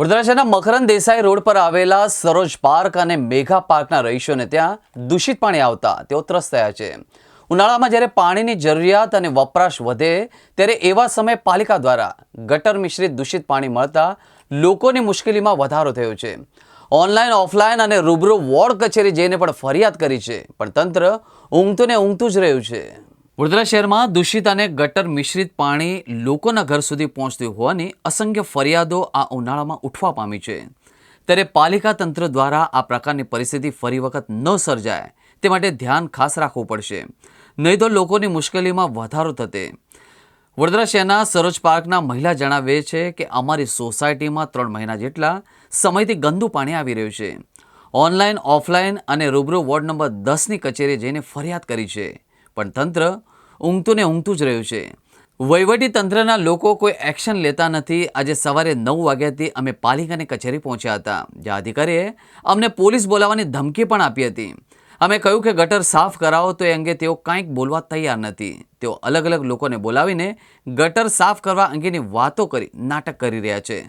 વડોદરા શહેરના મકરંદ દેસાઈ રોડ પર આવેલા સરોજ પાર્ક અને મેઘા પાર્કના રહીશોને ત્યાં દૂષિત પાણી આવતા તેઓ ત્રસ્ત થયા છે. ઉનાળામાં જ્યારે પાણીની જરૂરિયાત અને વપરાશ વધે, ત્યારે એવા સમયે પાલિકા દ્વારા ગટર મિશ્રિત દૂષિત પાણી મળતા લોકોની મુશ્કેલીમાં વધારો થયો છે. ઓનલાઈન, ઓફલાઈન અને રૂબરૂ વોર્ડ કચેરી જઈને પણ ફરિયાદ કરી છે, પણ તંત્ર ઊંઘતું ને ઊંઘતું જ રહ્યું છે. વડોદરા શહેરમાં દૂષિત અને ગટર મિશ્રિત પાણી લોકોના ઘર સુધી પહોંચતું હોવાની અસંખ્ય ફરિયાદો આ ઉનાળામાં ઉઠવા પામી છે. ત્યારે પાલિકા તંત્ર દ્વારા આ પ્રકારની પરિસ્થિતિ ફરી વખત ન સર્જાય તે માટે ધ્યાન ખાસ રાખવું પડશે. નહીં તો લોકોની મુશ્કેલીમાં વધારો થતે. વડોદરા શહેરના સરોજ પાર્કના મહિલા જણાવે છે કે અમારી સોસાયટીમાં ત્રણ મહિના જેટલા સમયથી ગંદુ પાણી આવી રહ્યું છે. ઓનલાઈન, ઓફલાઈન અને રૂબરૂ વોર્ડ નંબર દસની કચેરીએ જઈને ફરિયાદ કરી છે. પણ તંત્ર ઊંઘતું ઊંઘતું જ રહ્યું છે. વહીવટી તંત્રના લોકો કોઈ એક્શન લેતા નથી. આજે સવારે નવ વાગ્યાથી અમે પાલિકાની કચેરી પહોંચ્યા હતા. જ્યાં અધિકારીએ અમને પોલીસ બોલાવવાની ધમકી પણ આપી હતી. અમે કહ્યું કે ગટર સાફ કરાવો, તો એ અંગે તેઓ કાંઈક બોલવા તૈયાર નથી. તેઓ અલગ અલગ લોકોને બોલાવીને ગટર સાફ કરવા અંગેની વાતો કરી, નાટક કરી રહ્યા છે.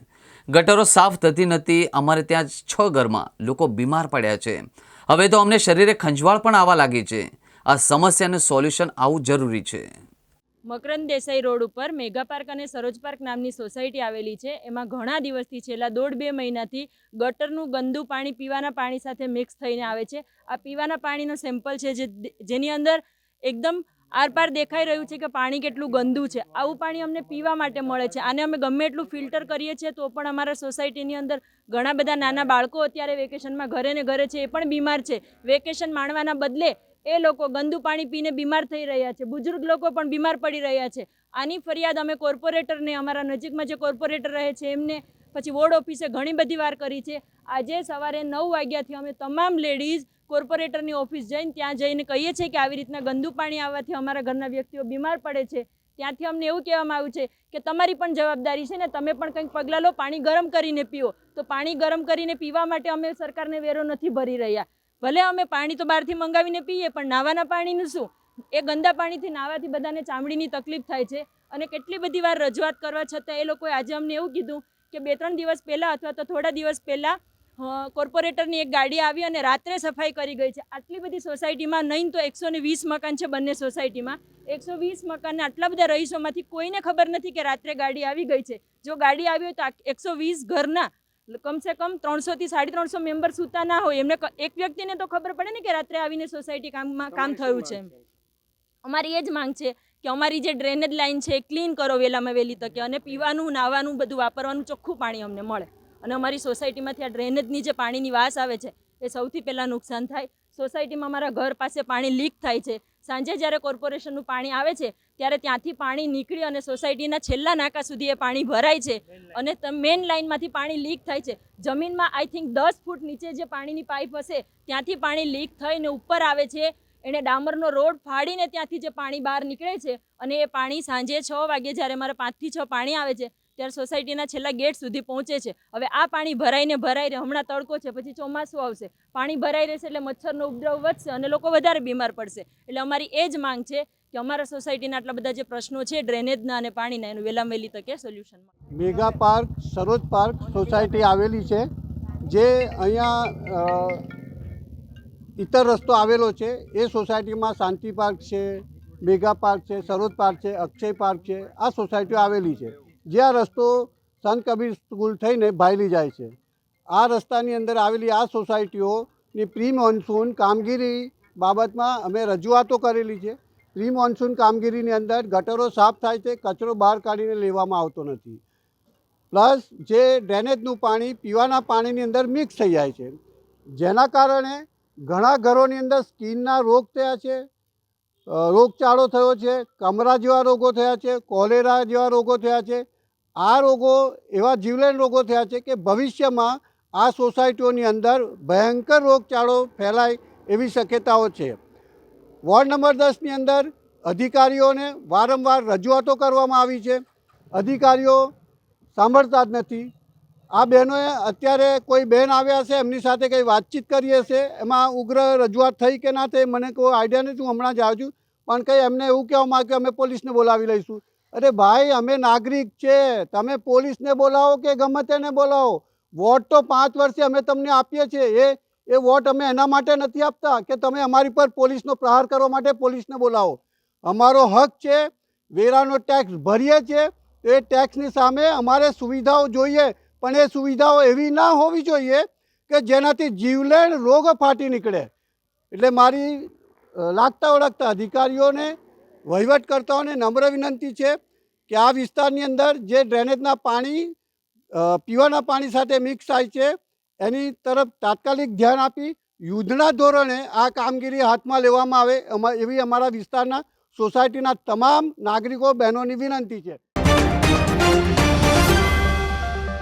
ગટરો સાફ થતી નથી. અમારે ત્યાં છ ઘરમાં લોકો બીમાર પડ્યા છે. હવે તો અમને શરીરે ખંજવાળ પણ આવવા લાગી છે. આ સમસ્યાનું સોલ્યુશન આવવું જરૂરી છે. મકરંદ દેસાઈ રોડ ઉપર મેગા પાર્ક અને સરોજ પાર્ક નામની સોસાયટી આવેલી છે. એમાં ઘણા દિવસથી છેલ્લા દોઢ બે મહિનાથી ગટરનું ગંદુ પાણી પીવાના પાણી સાથે મિક્સ થઈને આવે છે. આ પીવાના પાણીનો સેમ્પલ છે જે જેની અંદર એકદમ આરપાર દેખાઈ રહ્યું છે કે પાણી કેટલું ગંદુ છે. આવું પાણી અમને પીવા માટે મળે છે. આને અમે ગમે એટલું ફિલ્ટર કરીએ છીએ તો પણ અમારા સોસાયટીની અંદર ઘણા બધા નાના બાળકો અત્યારે વેકેશનમાં ઘરે ને ઘરે છે એ પણ બીમાર છે. વેકેશન માણવાના બદલે એ લોકો ગંદુ પાણી પીને બીમાર થઈ રહ્યા છે. બુજુર્ગ લોકો પણ બીમાર પડી રહ્યા છે. આની ફરિયાદ અમે કોર્પોરેટરને, અમારા નજીકમાં જે કોર્પોરેટર રહે છે, એમને પછી વોર્ડ ઓફિસે ઘણી બધી વાર કરી છે. આજે સવારે નવ વાગ્યાથી અમે તમામ લેડીઝ કોર્પોરેટરની ઓફિસ જઈને ત્યાં જઈને કહીએ છીએ કે આવી રીતના ગંદુ પાણી આવવાથી અમારા ઘરના વ્યક્તિઓ બીમાર પડે છે. ત્યાંથી અમને એવું કહેવામાં આવ્યું છે કે તમારી પણ જવાબદારી છે ને તમે પણ કંઈક પગલાં લો, પાણી ગરમ કરીને પીઓ. તો પાણી ગરમ કરીને પીવા માટે અમે સરકારને વેરો નથી ભરી રહ્યા. ભલે અમે પાણી તો બહારથી મંગાવીને પીએ, પણ નાવાના પાણીનું શું? એ ગંદા પાણીથી નાવાથી બધાને ચામડીની તકલીફ થાય છે. અને કેટલી બધી વાર રજૂઆત કરવા છતાં એ લોકોએ આજે અમને એવું કીધું કે બે ત્રણ દિવસ પહેલાં અથવા તો થોડા દિવસ પહેલાં કોર્પોરેટરની એક ગાડી આવી અને રાત્રે સફાઈ કરી ગઈ છે. આટલી બધી સોસાયટીમાં નહીં તો એકસો ને વીસ મકાન છે બંને સોસાયટીમાં. એકસો વીસ મકાનના આટલા બધા રહીશોમાંથી કોઈને ખબર નથી કે રાત્રે ગાડી આવી ગઈ છે. જો ગાડી આવી હોય તો એકસો વીસ ઘરના કમસે કમ ત્રણસોથી સાડી ત્રણસો મેમ્બર સૂતા ના હોય. એમને એક વ્યક્તિને તો ખબર પડે ને કે રાત્રે આવીને સોસાયટી કામમાં કામ થયું છે અમારી એ જ માંગ છે કે અમારી જે ડ્રેનેજ લાઈન છે એ ક્લીન કરો વહેલામાં વહેલી તકે અને પીવાનું નાવાનું બધું વાપરવાનું ચોખ્ખું પાણી અમને મળે. અને અમારી સોસાયટીમાંથી આ ડ્રેનેજની જે પાણીની વાસ આવે છે એ સૌથી પહેલાં નુકસાન થાય. સોસાયટીમાં અમારા ઘર પાસે પાણી લીક થાય છે. સાંજે જ્યારે કોર્પોરેશનનું પાણી આવે છે ત્યારે ત્યાંથી પાણી નીકળી અને સોસાયટીના છેલ્લા નાકા સુધી એ પાણી ભરાય છે અને મેઇન લાઇનમાંથી પાણી લીક થાય છે. જમીનમાં આઈ થિંક દસ ફૂટ નીચે જે પાણીની પાઇપ હશે ત્યાંથી પાણી લીક થઈને ઉપર આવે છે. એણે ડામરનો રોડ ફાડીને ત્યાંથી જે પાણી બહાર નીકળે છે અને એ પાણી સાંજે છ વાગે જ્યારે મારે પાંચથી છ પાણી આવે છે ત્યારે સોસાયટીના છેલ્લા ગેટ સુધી પહોંચે છે. હવે આ પાણી ભરાઈને ભરાઈ રહે હમણાં તડકો છે પછી ચોમાસું આવશે. પાણી ભરાઈ રહેશે એટલે મચ્છરનો ઉપદ્રવ વધશે અને લોકો વધારે બીમાર પડશે. એટલે અમારી એ જ માંગ છે કે અમારા સોસાયટીના આટલા બધા જે પ્રશ્નો છે, ડ્રેનેજના અને પાણીના, એનું વહેલામાં વહેલી તકે solution Mega Park, Saroj Park society આવેલી છે, જે અહીંયા ઇતર રસ્તો આવેલો છે, એ સોસાયટીમાં શાંતિ પાર્ક છે, મેગા પાર્ક છે, સરોજ પાર્ક છે, અક્ષય પાર્ક છે, આ સોસાયટીઓ આવેલી છે, જે આ રસ્તો સંત કબીર સ્કૂલ થઈને ભાયલી જાય છે. આ રસ્તાની અંદર આવેલી આ સોસાયટીઓની પ્રી મોન્સૂન કામગીરી બાબતમાં અમે રજૂઆતો કરેલી છે. પ્રી મોન્સૂન કામગીરીની અંદર ગટરો સાફ થાય છે, કચરો બહાર કાઢીને લેવામાં આવતો નથી. પ્લસ જે ડ્રેનેજનું પાણી પીવાના પાણીની અંદર મિક્સ થઈ જાય છે. જેના કારણે ઘણા ઘરોની અંદર સ્કિનના રોગ થયા છે રોગચાળો થયો છે, કમરા જેવા રોગો થયા છે, કોલેરા જેવા રોગો થયા છે. આ રોગો, એવા જીવલેણ રોગો થયા છે કે ભવિષ્યમાં આ સોસાયટીઓની અંદર ભયંકર રોગચાળો ફેલાય એવી શક્યતાઓ છે. વોર્ડ નંબર દસની અંદર અધિકારીઓને વારંવાર રજૂઆતો કરવામાં આવી છે. અધિકારીઓ સાંભળતા જ નથી. આ બહેનોએ અત્યારે કોઈ બહેન આવ્યા છે એમની સાથે કંઈ વાતચીત કરી હશે, એમાં ઉગ્ર રજૂઆત થઈ કે ના થઈ, મને કોઈ આઈડિયા નથી, હું હમણાં જ આવ્યો છું. પણ કંઈ એમને એવું કહેવામાં માગ્યું અમે પોલીસને બોલાવી લઈશું. અરે ભાઈ, અમે નાગરિક છે. તમે પોલીસને બોલાવો કે ગમે તેને બોલાવો? વોટ તો પાંચ વર્ષે અમે તમને આપીએ છીએ. એ એ વોટ અમે એના માટે નથી આપતા કે તમે અમારી પર પોલીસનો પ્રહાર કરવા માટે પોલીસને બોલાવો. અમારો હક છે, વેરાનો ટેક્સ ભરીએ છીએ, એ ટેક્સની સામે અમારે સુવિધાઓ જોઈએ, પણ એ સુવિધાઓ એવી ના હોવી જોઈએ કે જેનાથી જીવલેણ રોગ ફાટી નીકળે. એટલે મારી લાગતા ઓળખતા અધિકારીઓને, વહીવટકર્તાઓને નમ્ર વિનંતી છે કે આ વિસ્તારની અંદર જે ડ્રેનેજના પાણી પીવાના પાણી સાથે મિક્સ થાય છે એની તરફ તાત્કાલિક ધ્યાન આપી યુદ્ધના ધોરણે આ કામગીરી હાથમાં લેવામાં આવે એવી અમારા વિસ્તારના સોસાયટીના તમામ નાગરિકો બહેનોની વિનંતી છે.